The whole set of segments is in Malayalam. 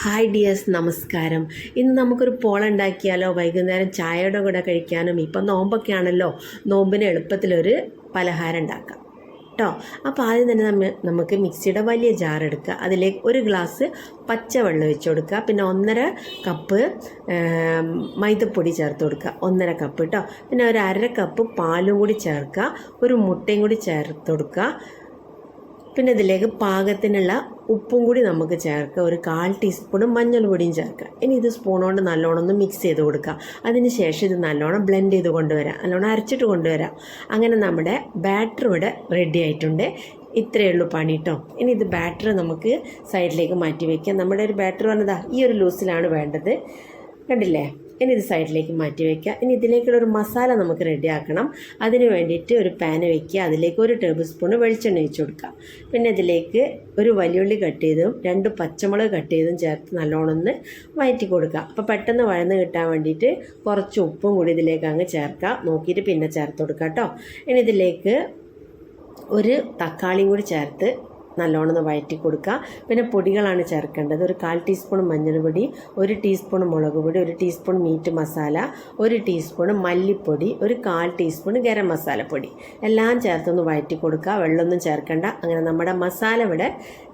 ഹായ് ഡിയേഴ്സ് നമസ്കാരം. ഇന്ന് നമുക്കൊരു പോള ഉണ്ടാക്കിയാലോ? വൈകുന്നേരം ചായയുടെ കൂടെ കഴിക്കാനും ഇപ്പം നോമ്പൊക്കെ ആണല്ലോ നോമ്പിന് എളുപ്പത്തിലൊരു പലഹാരം ഉണ്ടാക്കാം. കേട്ടോ അപ്പോൾ ആദ്യം തന്നെ നമ്മൾ നമുക്ക് മിക്സിയുടെ വലിയ ജാർ എടുക്കുക. അതിലേക്ക് ഒരു ഗ്ലാസ് പച്ചവെള്ളം വെച്ച് കൊടുക്കുക. പിന്നെ ഒന്നര കപ്പ് മൈദപ്പൊടി ചേർത്ത് കൊടുക്കുക. ഒന്നര കപ്പ് കേട്ടോ പിന്നെ ഒരു അര കപ്പ് പാലും കൂടി ചേർക്കുക. ഒരു മുട്ടയും കൂടി ചേർത്ത് കൊടുക്കുക. പിന്നെ ഇതിലേക്ക് പാകത്തിനുള്ള ഉപ്പും കൂടി നമുക്ക് ചേർക്കുക ഒരു കാൽ ടീസ്പൂണും മഞ്ഞൾ പൊടിയും ചേർക്കുക ഇനി ഇത് സ്പൂൺ കൊണ്ട് നല്ലോണം ഒന്ന് മിക്സ് ചെയ്ത് കൊടുക്കുക അതിന് ശേഷം ഇത് നല്ലോണം ബ്ലെൻഡ് ചെയ്ത് കൊണ്ടുവരാം. നല്ലോണം അരച്ചിട്ട് കൊണ്ടുവരാം. അങ്ങനെ നമ്മുടെ ബാറ്റർ ഇവിടെ റെഡി ആയിട്ടുണ്ട്. ഇത്രയേ ഉള്ളൂ പണി കേട്ടോ ഇനി ഇത് ബാറ്റർ നമുക്ക് സൈഡിലേക്ക് മാറ്റി വയ്ക്കാം നമ്മുടെ ഒരു ബാറ്റർ വന്നതാ ഈ ഒരു ലൂസിലാണ് വേണ്ടത്. കണ്ടില്ലേ? ഇനി ഇത് സൈഡിലേക്ക് മാറ്റി വയ്ക്കുക ഇനി ഇതിലേക്കുള്ള ഒരു മസാല നമുക്ക് റെഡിയാക്കണം അതിന് വേണ്ടിയിട്ട് ഒരു പാൻ വയ്ക്കുക അതിലേക്ക് ഒരു ടേബിൾ സ്പൂൺ വെളിച്ചെണ്ണ ഒഴിച്ച് കൊടുക്കുക. പിന്നെ ഇതിലേക്ക് ഒരു വലിയുള്ളി കട്ട് ചെയ്തും രണ്ട് പച്ചമുളക് കട്ട് ചെയ്തും ചേർത്ത് നല്ലോണം ഒന്ന് വയറ്റി കൊടുക്കുക. അപ്പോൾ പെട്ടെന്ന് വഴന്ന് കിട്ടാൻ വേണ്ടിയിട്ട് കുറച്ച് ഉപ്പും കൂടി ഇതിലേക്ക് അങ്ങ് ചേർക്കുക. നോക്കിയിട്ട് പിന്നെ ചേർത്ത് കൊടുക്കുക കേട്ടോ. ഇനി ഇതിലേക്ക് ഒരു തക്കാളിയും കൂടി ചേർത്ത് നല്ലോണം ഒന്ന് വഴറ്റി കൊടുക്കുക പിന്നെ പൊടികളാണ് ചേർക്കേണ്ടത്. ഒരു കാൽ ടീസ്പൂൺ മഞ്ഞൾപ്പൊടി ഒരു ടീസ്പൂൺ മുളക് പൊടി ഒരു ടീസ്പൂൺ മീറ്റ് മസാല ഒരു ടീസ്പൂൺ മല്ലിപ്പൊടി ഒരു കാൽ ടീസ്പൂൺ ഗരം മസാലപ്പൊടി. എല്ലാം ചേർത്തൊന്ന് വഴറ്റി കൊടുക്കുക വെള്ളമൊന്നും ചേർക്കേണ്ട. അങ്ങനെ നമ്മുടെ മസാല ഇവിടെ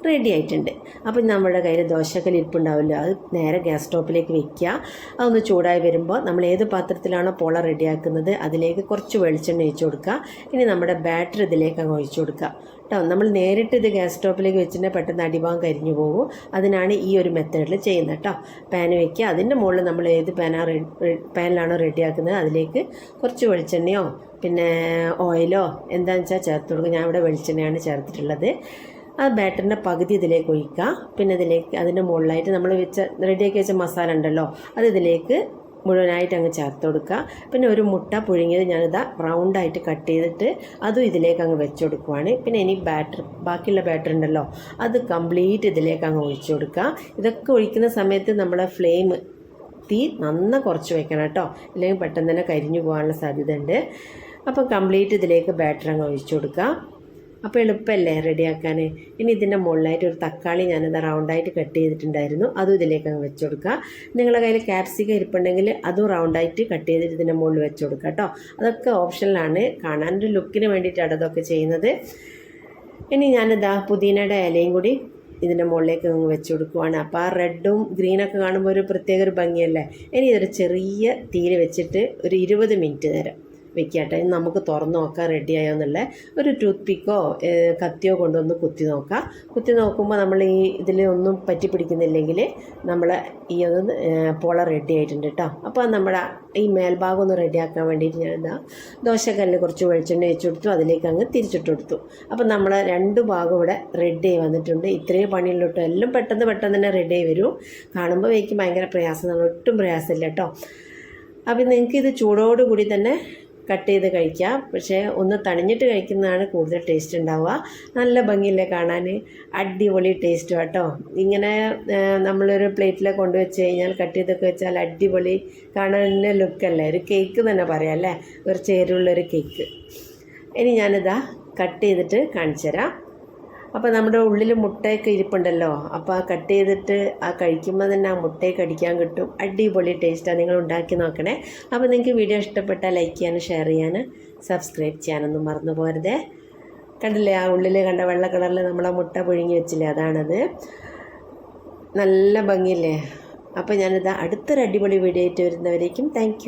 റെഡി ആയിട്ടുണ്ട് അപ്പം നമ്മുടെ കയ്യിൽ ദോശക്കൽ ഇരിപ്പുണ്ടാവില്ലോ അത് നേരെ ഗ്യാസ് സ്റ്റോപ്പിലേക്ക് വെക്കുക. അതൊന്ന് ചൂടായി വരുമ്പോൾ നമ്മൾ ഏത് പാത്രത്തിലാണോ പോള റെഡിയാക്കുന്നത് അതിലേക്ക് കുറച്ച് വെളിച്ചെണ്ണ ഒഴിച്ചു കൊടുക്കുക. ഇനി നമ്മുടെ ബാറ്റർ ഇതിലേക്ക് അങ്ങ് ഒഴിച്ചു കൊടുക്കുക. കേട്ടോ നമ്മൾ നേരിട്ട് ഇത് ഗ്യാസ് സ്റ്റോപ്പിലേക്ക് വെച്ചിട്ടുണ്ടെങ്കിൽ പെട്ടെന്ന് അടിഭാഗം കരിഞ്ഞു പോകും. അതിനാണ് ഈ ഒരു മെത്തേഡിൽ ചെയ്യുന്നത് കേട്ടോ. പാൻ വെക്കുക. അതിന്റെ മുകളിൽ നമ്മൾ ഏത് പാനാ പാനിലാണോ റെഡിയാക്കുന്നത് അതിലേക്ക് കുറച്ച് വെളിച്ചെണ്ണയോ പിന്നെ ഓയിലോ എന്താണെന്ന് വെച്ചാൽ ചേർത്ത് കൊടുക്കുക. ഞാൻ ഇവിടെ വെളിച്ചെണ്ണയാണ് ചേർത്തിട്ടുള്ളത്. ആ ബാറ്ററിന്റെ പകുതി ഇതിലേക്ക് ഒഴിക്കുക. പിന്നെ ഇതിലേക്ക് അതിന്റെ മുകളിലായിട്ട് നമ്മൾ വെച്ച റെഡിയാക്കി വെച്ച മസാല ഉണ്ടല്ലോ അത് ഇതിലേക്ക് മുഴുവനായിട്ട് അങ്ങ് ചേർത്ത് കൊടുക്കുക. പിന്നെ ഒരു മുട്ട പുഴുങ്ങിയത് ഞാനിതാ റൗണ്ടായിട്ട് കട്ട് ചെയ്തിട്ട് അതും ഇതിലേക്ക് അങ്ങ് വെച്ച് കൊടുക്കുവാണ്. പിന്നെ ഇനി ബാറ്റർ ബാക്കിയുള്ള ബാറ്റർ ഉണ്ടല്ലോ അത് കംപ്ലീറ്റ് ഇതിലേക്ക് അങ്ങ് ഒഴിച്ചു കൊടുക്കുക. ഇതൊക്കെ ഒഴിക്കുന്ന സമയത്ത് നമ്മളെ ഫ്ലെയിം തീ നന്ന കുറച്ച് വെക്കണം കേട്ടോ. ഇല്ലെങ്കിൽ പെട്ടെന്ന് തന്നെ കരിഞ്ഞു പോകാനുള്ള സാധ്യത ഉണ്ട് അപ്പം കംപ്ലീറ്റ് ഇതിലേക്ക് ബാറ്റർ അങ്ങ് ഒഴിച്ചു കൊടുക്കുക. അപ്പോൾ എളുപ്പമല്ലേ റെഡിയാക്കാൻ? ഇനി ഇതിന്റെ മുകളിലായിട്ട് ഒരു തക്കാളി ഞാനത് റൗണ്ടായിട്ട് കട്ട് ചെയ്തിട്ടുണ്ടായിരുന്നു. അതും ഇതിലേക്ക് അങ്ങ് വെച്ച് കൊടുക്കുക. നിങ്ങളുടെ കയ്യിൽ ക്യാപ്സിക ഇരിപ്പുണ്ടെങ്കിൽ അതും റൗണ്ടായിട്ട് കട്ട് ചെയ്തിട്ട് ഇതിന്റെ മുകളിൽ വെച്ച് കൊടുക്കുക കേട്ടോ. അതൊക്കെ ഓപ്ഷനിലാണ്. കാണാൻ ഒരു ലുക്കിന് വേണ്ടിയിട്ടാണ് അതൊക്കെ ചെയ്യുന്നത്. ഇനി ഞാനിതാ പുതിനയുടെ ഇലയും കൂടി ഇതിന്റെ മുകളിലേക്ക് അങ്ങ് വെച്ച് കൊടുക്കുവാണ്. അപ്പോൾ ആ റെഡും ഗ്രീനൊക്കെ കാണുമ്പോൾ ഒരു പ്രത്യേക ഒരു ഭംഗിയല്ലേ? ഇനി ഇതൊരു ചെറിയ തീയിൽ വെച്ചിട്ട് ഒരു ഇരുപത് മിനിറ്റ് നേരം വെക്കാട്ടെ. നമുക്ക് തുറന്ന് നോക്കാം റെഡിയായോ എന്നുള്ള ഒരു ടൂത്ത് പിക്കോ കത്തിയോ കൊണ്ടൊന്ന് കുത്തി നോക്കാം. കുത്തി നോക്കുമ്പോൾ നമ്മൾ ഈ ഇതിൽ ഒന്നും പറ്റി പിടിക്കുന്നില്ലെങ്കിൽ നമ്മൾ ഈ ഒന്ന് പോള റെഡി ആയിട്ടുണ്ട് കേട്ടോ അപ്പോൾ നമ്മുടെ ഈ മേൽഭാഗം ഒന്ന് റെഡിയാക്കാൻ വേണ്ടിയിട്ട് ഞാൻ എന്താ ദോശക്കല്ലിൽ കുറച്ച് വെളിച്ചെണ്ണ വെച്ച് കൊടുത്തു. അതിലേക്ക് അങ്ങ് തിരിച്ചിട്ട് കൊടുത്തു. അപ്പോൾ നമ്മൾ രണ്ട് ഭാഗം ഇവിടെ റെഡി ആയി വന്നിട്ടുണ്ട്. ഇത്രയും പണിയുള്ളൂട്ടോ എല്ലാം പെട്ടെന്ന് പെട്ടെന്ന് തന്നെ റെഡി ആയി വരും. കാണുമ്പോൾ എനിക്ക് ഭയങ്കര പ്രയാസം. ഒട്ടും പ്രയാസമില്ല കേട്ടോ അപ്പോൾ നിങ്ങൾക്ക് ഇത് ചൂടോടുകൂടി തന്നെ കട്ട് ചെയ്ത് കഴിക്കാം. പക്ഷേ ഒന്ന് തണിഞ്ഞിട്ട് കഴിക്കുന്നതാണ് കൂടുതൽ ടേസ്റ്റ് ഉണ്ടാവുക. നല്ല ഭംഗിയില്ലേ കാണാൻ? അടിപൊളി ടേസ്റ്റ് കേട്ടോ ഇങ്ങനെ നമ്മളൊരു പ്ലേറ്റിൽ കൊണ്ടുവച്ച് കഴിഞ്ഞാൽ കട്ട് ചെയ്തൊക്കെ വെച്ചാൽ അടിപൊളി കാണാൻ ലുക്കല്ലേ ഒരു കേക്ക് തന്നെ പറയാം അല്ലേ? ഒരു ചേരുള്ളൊരു കേക്ക് ഇനി ഞാനിതാ കട്ട് ചെയ്തിട്ട് കാണിച്ചു തരാം അപ്പോൾ നമ്മുടെ ഉള്ളിൽ മുട്ടയൊക്കെ ഇരിപ്പുണ്ടല്ലോ. അപ്പോൾ ആ കട്ട് ചെയ്തിട്ട് ആ കഴിക്കുമ്പോൾ തന്നെ ആ മുട്ടയൊക്കെ അടിക്കാൻ കിട്ടും. അടിപൊളി ടേസ്റ്റാണ് നിങ്ങൾ ഉണ്ടാക്കി നോക്കണേ. അപ്പോൾ നിങ്ങൾക്ക് വീഡിയോ ഇഷ്ടപ്പെട്ടാൽ ലൈക്ക് ചെയ്യാനും ഷെയർ ചെയ്യാനും സബ്സ്ക്രൈബ് ചെയ്യാനൊന്നും മറന്നു പോരുതേ കണ്ടില്ലേ ആ ഉള്ളിൽ കണ്ട വെള്ള കളറിൽ നമ്മളെ മുട്ട പുഴുങ്ങി വെച്ചില്ലേ അതാണത്. നല്ല ഭംഗിയില്ലേ? അപ്പോൾ ഞാനിത് അടുത്തൊരു അടിപൊളി വീഡിയോ ആയിട്ട് വരുന്നവരേക്കും താങ്ക്